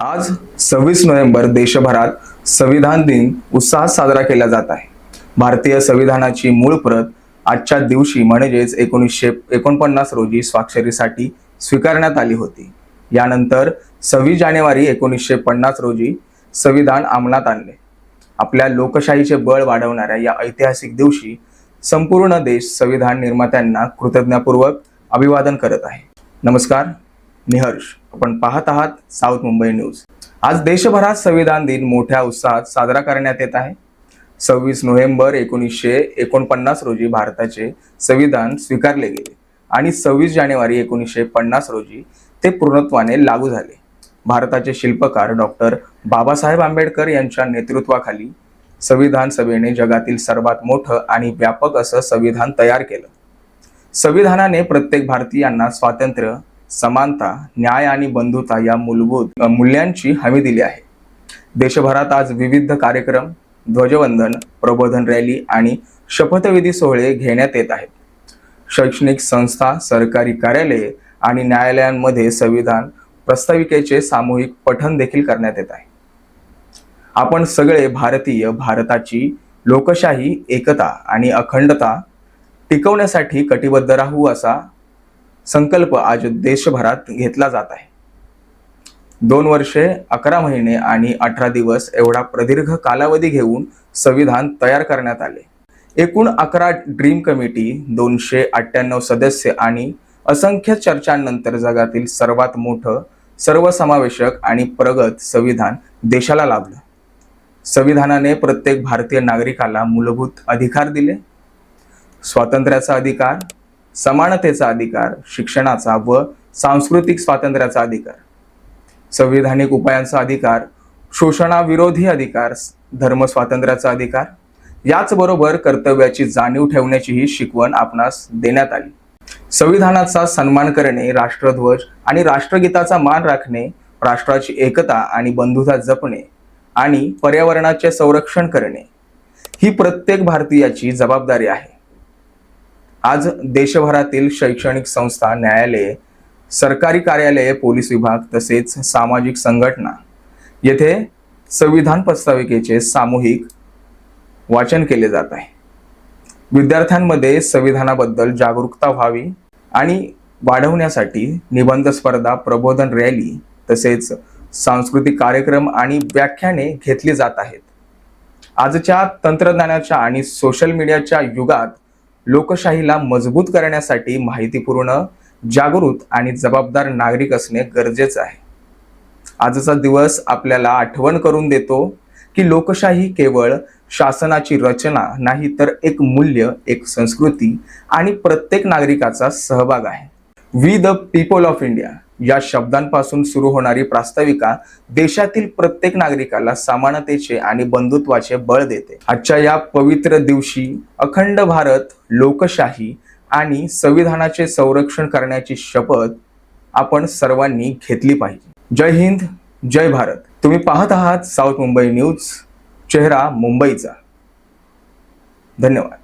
आज सव्वीस नोव्हेंबर देशभरात संविधान दिन उत्साहात साजरा केला जात आहे. भारतीय संविधानाची मूळ प्रत आजच्या दिवशी म्हणजेच एकोणीसशे एकोणपन्नास रोजी स्वाक्षरीसाठी स्वीकारण्यात आली होती. यानंतर सव्वीस जानेवारी एकोणीसशे पन्नास रोजी संविधान अंमलात आणले. आपल्या लोकशाहीचे बळ वाढवणाऱ्या या ऐतिहासिक दिवशी संपूर्ण देश संविधान निर्मात्यांना कृतज्ञतापूर्वक अभिवादन करत आहे. नमस्कार. निहर्ष. आपण पाहत आहात साऊथ मुंबई न्यूज. आज देशभरात संविधान दिन मोठ्या उत्साहात साजरा करण्यात येत आहे. सव्वीस नोव्हेंबर एकोणीसशे एकोणपन्नास रोजी भारताचे संविधान स्वीकारले गेले आणि सव्वीस जानेवारी एकोणीसशे पन्नास रोजी ते पूर्णत्वाने लागू झाले. भारताचे शिल्पकार डॉक्टर बाबासाहेब आंबेडकर यांच्या नेतृत्वाखाली संविधान सभेने जगातील सर्वात मोठं आणि व्यापक असं संविधान तयार केलं. संविधानाने प्रत्येक भारतीयांना स्वातंत्र्य समानता न्याय आणि बंधुता या मूलभूत मूल्यांची हमी दिली आहे. देशभरात आज विविध कार्यक्रम ध्वजवंदन प्रबोधन रॅली आणि शपथविधी सोहळे घेण्यात येत आहेत. शैक्षणिक संस्था सरकारी कार्यालये आणि न्यायालयांमध्ये संविधान प्रस्ताविकेचे सामूहिक पठण देखील करण्यात येत आहे. आपण सगळे भारतीय भारताची लोकशाही एकता आणि अखंडता टिकवण्यासाठी कटिबद्ध राहू असा संकल्प आज देशभरात घेतला जात आहे. दोन वर्षे अकरा महिने आणि अठरा दिवस एवढा प्रदीर्घ कालावधी घेऊन संविधान तयार करण्यात आले. एकूण अकरा ड्रीम कमिटी दोनशे अठ्ठ्याण्णव सदस्य आणि असंख्य चर्चांनंतर जगातील सर्वात मोठं सर्वसमावेशक आणि प्रगत संविधान देशाला लाभलं. संविधानाने प्रत्येक भारतीय नागरिकाला मूलभूत अधिकार दिले. स्वातंत्र्याचा अधिकार समानतेचा अधिकार शिक्षणाचा व सांस्कृतिक स्वातंत्र्याचा अधिकार. संविधानिक उपायांचा अधिकार शोषणाविरोधी अधिकार धर्म स्वातंत्र्याचा अधिकार याचबरोबर कर्तव्याची जाणीव ठेवण्याचीही शिकवण आपणास देण्यात आली. संविधानाचा सन्मान करणे राष्ट्रध्वज आणि राष्ट्रगीताचा मान राखणे राष्ट्राची एकता आणि बंधुता जपणे आणि पर्यावरणाचे संरक्षण करणे ही प्रत्येक भारतीयाची जबाबदारी आहे. आज देशभरातील शैक्षणिक संस्था न्यायालये सरकारी कार्यालये पोलीस विभाग तसेच सामाजिक संघटना येथे संविधान प्रस्ताविकेचे सामूहिक वाचन केले जात आहे. विद्यार्थ्यांमध्ये संविधानाबद्दल जागरूकता व्हावी आणि वाढवण्यासाठी निबंध स्पर्धा प्रबोधन रॅली तसेच सांस्कृतिक कार्यक्रम आणि व्याख्याने घेतली जात आहेत. आजच्या तंत्रज्ञानाच्या आणि सोशल मीडियाच्या युगात लोकशाहीला मजबूत करण्यासाठी माहितीपूर्ण जागृत आणि जबाबदार नागरिक असणे गरजेचं आहे. आजचा दिवस आपल्याला आठवण करून देतो की लोकशाही केवळ शासनाची रचना नाही तर एक मूल्य एक संस्कृती आणि प्रत्येक नागरिकाचा सहभाग आहे. We the people of India या शब्दांपासून सुरू होणारी प्रास्ताविका देशातील प्रत्येक नागरिकाला समानतेचे आणि बंधुत्वाचे बळ देते. आजच्या या पवित्र दिवशी अखंड भारत लोकशाही आणि संविधानाचे संरक्षण करण्याची शपथ आपण सर्वांनी घेतली पाहिजे. जय हिंद जय भारत. तुम्ही पाहत आहात साऊथ मुंबई न्यूज चेहरा मुंबईचा. धन्यवाद.